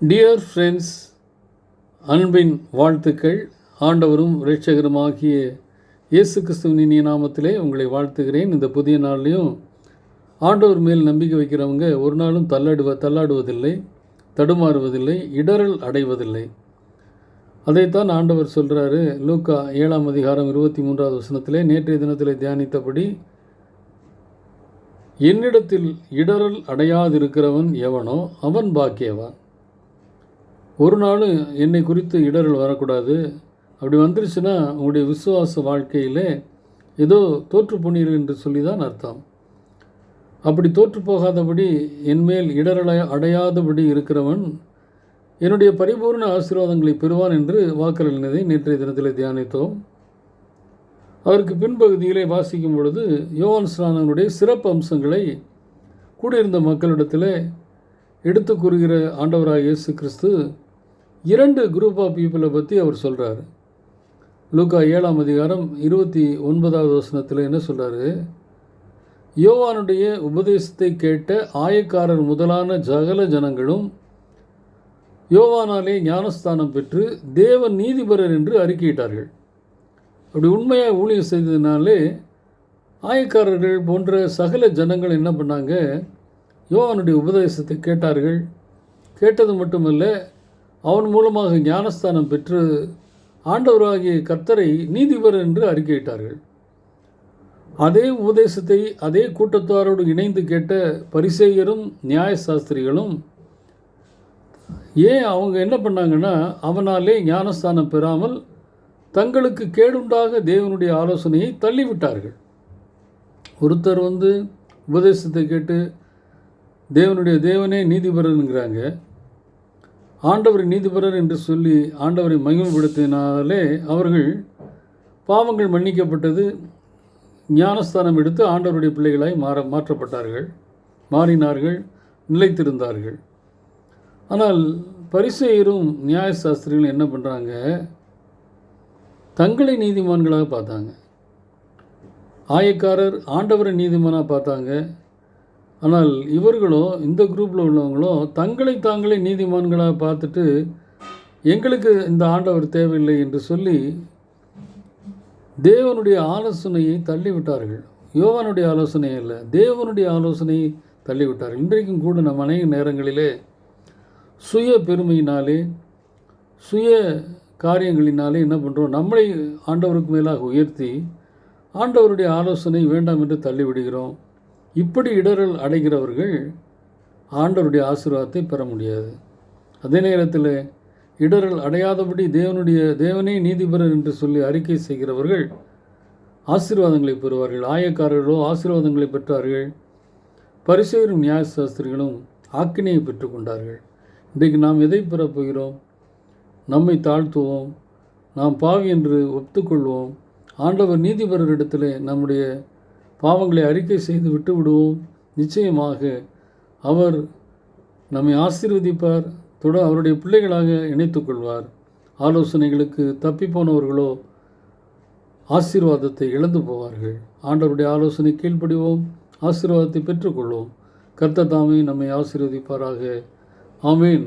Dear friends அன்பின் வாழ்த்துக்கள். ஆண்டவரும் ரட்சகருமாகிய இயேசு கிறிஸ்துவின் இனிய நாமத்திலே உங்களை வாழ்த்துகிறேன். இந்த புதிய நாள்லேயும் ஆண்டவர் மேல் நம்பிக்கை வைக்கிறவங்க ஒரு நாளும் தள்ளாடுவ தள்ளாடுவதில்லை தடுமாறுவதில்லை இடரல் அடைவதில்லை. அதைத்தான் ஆண்டவர் சொல்கிறாரு லூக்கா ஏழாம் அதிகாரம் இருபத்தி மூன்றாவது வசனத்திலே நேற்றைய தினத்திலே தியானித்தபடி என்னிடத்தில் இடரல் அடையாதிருக்கிறவன் எவனோ அவன் பாக்கியவான். ஒரு நாள் என்னை குறித்து இடரல் வரக்கூடாது. அப்படி வந்துருச்சுன்னா உங்களுடைய விசுவாச வாழ்க்கையிலே ஏதோ தோற்று போனீர்கள் என்று சொல்லி தான் அர்த்தம். அப்படி தோற்று போகாதபடி என்மேல் இடரலை அடையாதபடி இருக்கிறவன் என்னுடைய பரிபூர்ண ஆசீர்வாதங்களை பெறுவான் என்று வாக்களினதை நேற்றைய தினத்தில் தியானித்தோம். அதற்கு பின்பகுதியிலே வாசிக்கும் பொழுது யோவான் ஸ்நானனுடைய சிறப்பு அம்சங்களை கூடியிருந்த மக்களிடத்தில் எடுத்து கூறுகிற ஆண்டவராக இயேசு கிறிஸ்து இரண்டு குரூப் ஆஃப் பீப்புளை பற்றி அவர் சொல்கிறார் லூக்கா ஏழாம் அதிகாரம் இருபத்தி ஒன்பதாவது வசனத்தில் என்ன சொல்கிறாரு யோவானுடைய உபதேசத்தை கேட்ட ஆயக்காரர் முதலான ஜகல ஜனங்களும் யோவானாலே ஞானஸ்தானம் பெற்று தேவன் நீதிபரர் என்று அறிக்கையிட்டார்கள். அப்படி உண்மையாக ஊழியம் செய்ததுனாலே ஆயக்காரர்கள் போன்ற சகல ஜனங்கள் என்ன பண்ணாங்க? யோவானுடைய உபதேசத்தை கேட்டார்கள். கேட்டது மட்டுமல்ல அவன் மூலமாக ஞானஸ்தானம் பெற்று ஆண்டவராகிய கர்த்தரை நீதிபர் என்று அறிக்கையிட்டார்கள். அதே உபதேசத்தை அதே கூட்டத்தாரோடு இணைந்து கேட்ட பரிசேயரும் நியாயசாஸ்திரிகளும் ஏன் அவங்க என்ன பண்ணாங்கன்னா அவனாலே ஞானஸ்தானம் பெறாமல் தங்களுக்கு கேடுண்டாக தேவனுடைய ஆலோசனையை தள்ளிவிட்டார்கள். ஒருத்தர் வந்து உபதேசத்தை கேட்டு தேவனுடைய தேவனே நீதிபரனுங்கிறாங்க ஆண்டவர் நீதிபரர் என்று சொல்லி ஆண்டவரை மகிமைப்படுத்தினாலே அவர்கள் பாவங்கள் மன்னிக்கப்பட்டது ஞானஸ்தானம் எடுத்து ஆண்டவருடைய பிள்ளைகளாய் மாற மாற்றப்பட்டார்கள் மாறினார்கள் நிலைத்திருந்தார்கள். ஆனால் பரிசெயரும் நியாயசாஸ்திரிகளும் என்ன பண்ணுறாங்க தங்களை நீதிமான்களாக பார்த்தாங்க. ஆயக்காரர் ஆண்டவரை நீதிமானாக பார்த்தாங்க. ஆனால் இவர்களோ இந்த குரூப்பில் உள்ளவங்களோ தங்களை தாங்களே நீதிமான்களாக பார்த்துட்டு எங்களுக்கு இந்த ஆண்டவர் தேவையில்லை என்று சொல்லி தேவனுடைய ஆலோசனையை தள்ளிவிட்டார்கள். யோவானுடைய ஆலோசனை அல்ல தேவனுடைய ஆலோசனையை தள்ளிவிட்டார்கள். இன்றைக்கும் கூட நம் அநேக நேரங்களிலே சுய பெருமையினாலே சுய காரியங்களினாலே என்ன பண்ணுறோம் நம்மளை ஆண்டவருக்கு மேலாக உயர்த்தி ஆண்டவருடைய ஆலோசனை வேண்டாம் என்று தள்ளிவிடுகிறோம். இப்படி இடரல் அடைகிறவர்கள் ஆண்டவருடைய ஆசீர்வாதத்தை பெற முடியாது. அதே நேரத்தில் இடரல் அடையாதபடி தேவனுடைய தேவனே நீதிபரர் என்று சொல்லி அறிக்கை செய்கிறவர்கள் ஆசீர்வாதங்களை பெறுவார்கள். ஆயக்காரர்களோ ஆசீர்வாதங்களை பெற்றார்கள். பரிசெயரும் நியாயசாஸ்திரிகளும் ஆக்கினையை பெற்றுக்கொண்டார்கள் இன்றைக்கு நாம் எதை பெறப்போகிறோம் நம்மை தாழ்த்துவோம். நாம் பாவி என்று ஒத்துக்கொள்வோம் ஆண்டவர் நீதிபரரிடத்தில் நம்முடைய பாவங்களை அறிக்கை செய்து விட்டு விடுவோம் நிச்சயமாக அவர் நம்மை ஆசீர்வதிப்பார். தொட அவருடைய பிள்ளைகளாக இணைத்துக்கொள்வார் ஆலோசனைகளுக்கு தப்பி போனவர்களோ ஆசீர்வாதத்தை இழந்து போவார்கள். ஆண்டவருடைய ஆலோசனை கீழ்ப்படிவோம். ஆசீர்வாதத்தை பெற்றுக்கொள்வோம். கர்த்த தாமே நம்மை ஆசீர்வதிப்பாராக. ஆமீன்.